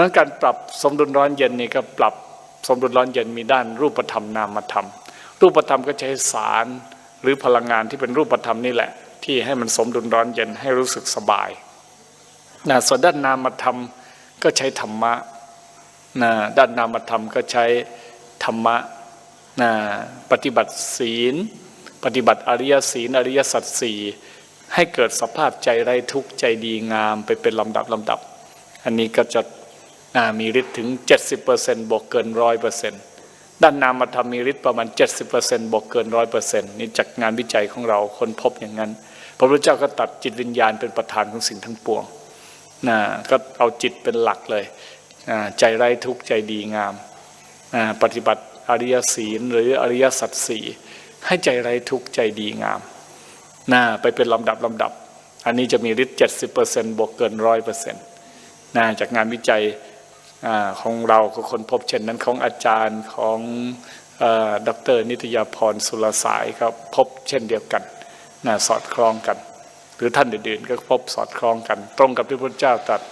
ราะฉะนั้นการปรับสมดุลร้อนเย็นนี่ก็ปรับสมดุลร้อนเย็นมีด้านรูปธรรมนามธรรม รูปธรรมก็ใช้สารหรือพลังงานที่เป็นรูปธรรมนี่แหละ ที่ให้มันสมดุลร้อนเย็นให้รู้สึกสบายนะส่วนด้านนามธรรมก็ใช้ธรรมะนะด้านนามธรรมก็ใช้ธรรมะนะปฏิบัติศีล ปฏิบัติอริยศีลอริยสัจสี่ให้เกิดสภาพใจไร้ทุกข์ใจดีงามไปเป็นลำดับลำดับ อันนี้ก็จะ อ่ามีฤทธิ์ถึง 70%บวกเกินร้อยเปอร์เซ็นต์ด้านนามธรรมมีฤทธิ์ประมาณ 70%บวกเกินร้อยเปอร์เซ็นต์นี่จากงานวิจัยของเราคนพบอย่างนั้น พระพุทธเจ้าก็ตัดจิตวิญญาณเป็นประธานของสิ่งทั้งปวงนะก็เอาจิตเป็นหลักเลยอ่าใจไร้ทุกข์ใจดีงามอ่าปฏิบัติอริยศีลหรืออริยสัจสี่ให้ใจไร้ทุกข์ใจดีงามนะไปเป็นลำดับลำดับ อันนี้จะมีฤทธิ์ 70%บวกเกินร้อยเปอร์เซ็นต์นะจากงานวิจัย ของเราก็คนพบเช่นนั้นของอาจารย์ของเออดรนิตยาพรสุรสายก็พบเช่นเดียวกันนะสอดคล้องกัน หรือท่านอื่นๆก็พบสอดคล้องกัน ตรงกับที่พระเจ้าตรัส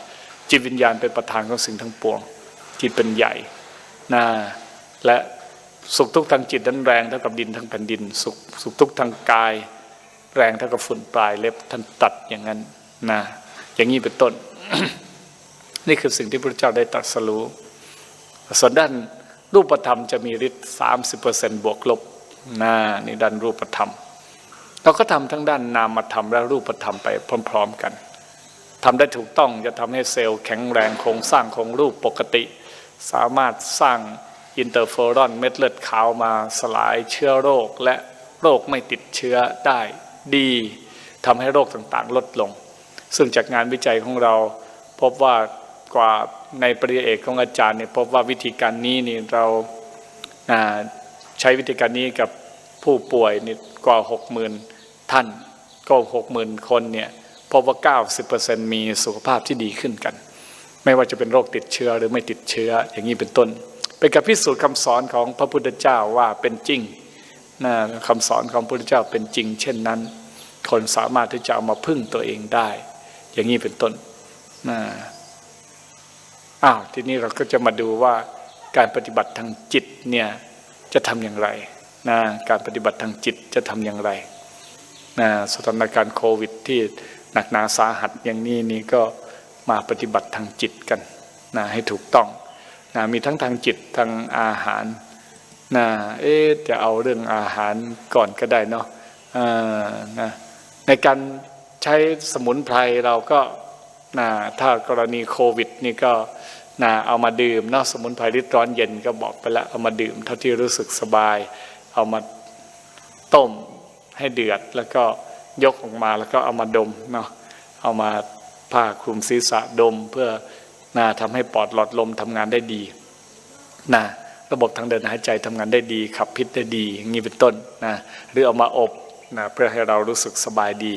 จิตวิญญาณเป็นประธานของสิ่งทั้งปวง จิตเป็นใหญ่นะและสุขทุกข์ทางจิตนั้นแรงเท่ากับดินทั้งแผ่นดิน สุขสุขทุกข์ทางกาย แรงเท่ากับฝุ่นปลายเล็บท่านตัดอย่างนั้นนะอย่างนี้เป็นต้น นี่คือสิ่งที่พระเจ้าได้ตรัสรู้ ส่วนด้านรูปธรรมจะมีฤทธิ์สามสิบเปอร์เซนต์บวกลบนะนี่ด้านรูปธรรม เราก็ทำทั้งด้านนามธรรมและรูปธรรมไปพร้อม ๆกันทำได้ถูกต้องจะทำให้เซลล์แข็งแรงโครงสร้างของรูปปกติ สามารถสร้างอินเตอร์เฟอรอนเม็ดเลือดขาวมาสลายเชื้อโรคและโรคไม่ติดเชื้อได้ดีทำให้โรคต่างๆ ลดลง ซึ่งจากงานวิจัยของเราพบว่า กว่าในปริเอกของอาจารย์เนี่ยพบว่าวิธีการนี้นี่เราอ่าใช้วิธีการนี้กับผู้ป่วยนี่กว่าหกหมื่นท่านก็หกหมื่นคนเนี่ยพบว่า 90%มีสุขภาพที่ดีขึ้นกัน ไม่ว่าจะเป็นโรคติดเชื้อหรือไม่ติดเชื้ออย่างนี้เป็นต้น เป็นการพิสูจน์คำสอนของพระพุทธเจ้าว่าเป็นจริงนะคำสอนของพระพุทธเจ้าเป็นจริง เช่นนั้น คนสามารถที่จะเอามาพึ่งตัวเองได้ อย่างนี้เป็นต้นนะ อ้าวทีนี้เราก็จะมาดูว่าการปฏิบัติทางจิตเนี่ยจะทำอย่างไรนะการปฏิบัติทางจิตจะทำอย่างไรนะสถานการณ์โควิดที่หนักหนาสาหัสอย่างนี้นี่ก็มาปฏิบัติทางจิตกันนะให้ถูกต้องนะมีทั้งทางจิตทางอาหารนะเอ๊จะเอาเรื่องอาหารก่อนก็ได้เนาะอ่านะในการใช้สมุนไพรเราก็ นะถ้ากรณีโควิดนี่ก็นะเอามาดื่มนาะสมุนไพรริดร้อนเย็นก็บอกไปแล้วเอามาดื่มเท่าที่รู้สึกสบาย เอามาต้มให้เดือดแล้วก็ยกออกมาแล้วก็เอามาดมเนาะเอามาผ้าคลุมศีรษะดมเพื่อนะทำให้ปอดหลอดลมทำงานได้ดีนะระบบทางเดินหายใจทำงานได้ดี ขับพิษได้ดีอย่างนี้เป็นต้นนะหรือเอามาอบนะเพื่อให้เรารู้สึกสบายดี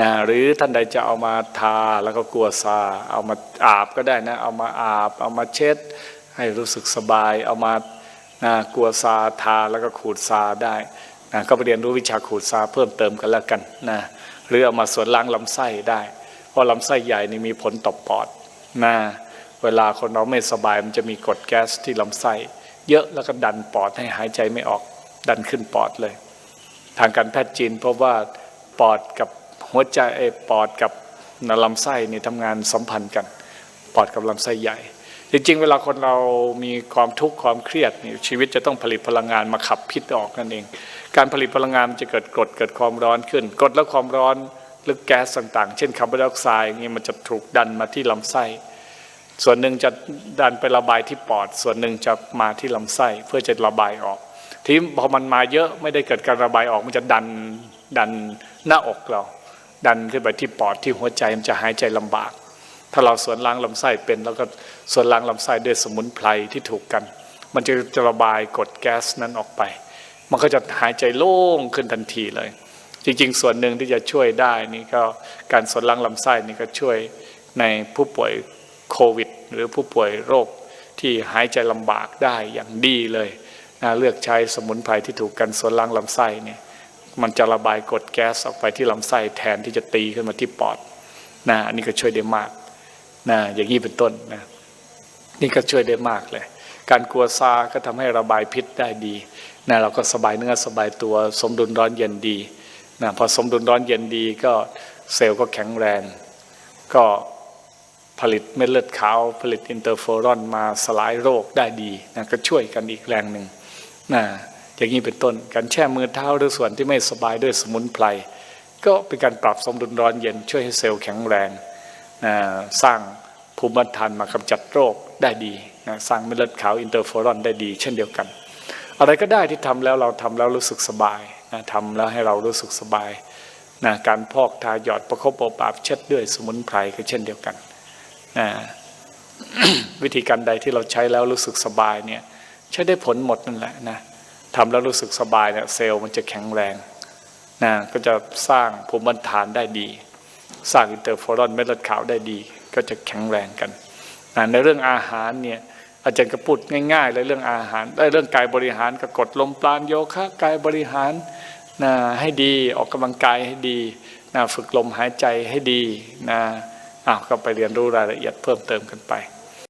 นะหรือท่านใดจะเอามาทาแล้วก็กลัวซาเอามาอาบก็ได้นะเอามาอาบ เอามาเช็ด ให้รู้สึกสบาย เอามานะกลัวซาทาแล้วก็ขูดซาได้นะก็ไปเรียนรู้วิชาขูดซาเพิ่มเติมกันแล้วกันนะหรือเอามาสวนล้างลำไส้ได้ เพราะลำไส้ใหญ่นี่มีผลต่อปอดนะเวลาคนเราไม่สบายมันจะมีกรดแก๊สที่ลำไส้เยอะแล้วก็ดันปอดให้หายใจไม่ออกดันขึ้นปอดเลย ทางการแพทย์จีนเพราะว่าปอดกับ หัวใจเอ่อปอดกับลำไส้นี่ทำงานสัมพันธ์กัน ปอดกับลำไส้ใหญ่ จริงๆ เวลาคนเรามีความทุกข์ความเครียดนี่ชีวิตจะต้องผลิตพลังงานมาขับพิษออกนั่นเอง การผลิตพลังงานมันจะเกิดกรดเกิดความร้อนขึ้นกรดและความร้อนหรือแก๊สต่างๆ เช่นคาร์บอนไดออกไซด์นี่มันจะถูกดันมาที่ลำไส้ ส่วนหนึ่งจะดันไประบายที่ปอด ส่วนหนึ่งจะมาที่ลำไส้เพื่อจะระบายออก ทีนี้พอมันมาเยอะไม่ได้เกิดการระบายออกมันจะดันดันหน้าอกเรา ดันขึ้นไปที่ปอดที่หัวใจมันจะหายใจลำบาก ถ้าเราสวนล้างลำไส้เป็นแล้วก็สวนล้างลำไส้ด้วยสมุนไพรที่ถูกกัน มันจะจะระบายกดแก๊สนั้นออกไป มันก็จะหายใจโล่งขึ้นทันทีเลย จริงๆ ส่วนหนึ่งที่จะช่วยได้นี่ก็การสวนล้างลำไส้นี่ก็ช่วยในผู้ป่วยโควิด หรือผู้ป่วยโรคที่หายใจลำบากได้อย่างดีเลยนะเลือกใช้สมุนไพรที่ถูกกันสวนล้างลำไส้เนี่ย มันจะระบายกรดแก๊สออกไปที่ลำไส้แทนที่จะตีขึ้นมาที่ปอดนะอันนี้ก็ช่วยได้มากนะอย่างนี้เป็นต้นนะนี่ก็ช่วยได้มากเลย การกลัวซาก็ทำให้ระบายพิษได้ดีนะเราก็สบายเนื้อสบายตัวสมดุลร้อนเย็นดีนะพอสมดุลร้อนเย็นดีก็เซลล์ก็แข็งแรง ก็ผลิตเม็ดเลือดขาว ผลิตอินเตอร์เฟอรอนมาสลายโรคได้ดีนะก็ช่วยกันอีกแรงหนึ่งนะ อย่างนี้เป็นต้น การแช่มือเท้าหรือส่วนที่ไม่สบายด้วยสมุนไพรก็เป็นการปรับสมดุลร้อนเย็นช่วยให้เซลล์แข็งแรงนะสร้างภูมิต้านทานมากำจัดโรคได้ดีนะสร้างเม็ดเลือดขาวอินเตอร์ฟอรอนได้ดี เช่นเดียวกัน อะไรก็ได้ที่ทำแล้วเราทำแล้วรู้สึกสบายนะทำแล้วให้เรารู้สึกสบายนะการพอกทาหยอดประคบอบอาบเช็ดด้วยสมุนไพรก็เช่นเดียวกันนะวิธีการใดที่เราใช้แล้วรู้สึกสบายเนี่ยใช้ได้ผลหมดนั่นแหละนะ ทำแล้วรู้สึกสบายเนี่ยเซลล์มันจะแข็งแรงนะก็จะสร้างภูมิต้านทานได้ดี สร้างอินเตอร์ฟอรอนเม็ดเลือดขาวได้ดี ก็จะแข็งแรงกันนะในเรื่องอาหารเนี่ยอาจารย์ก็พูดง่ายๆเลยเรื่องอาหารได้เรื่องกายบริหารก็กดลมปราณโยคะกายบริหารนะให้ดีออกกำลังกายให้ดีนะฝึกลมหายใจให้ดีนะอ้าวก็ไปเรียนรู้รายละเอียดเพิ่มเติมกันไป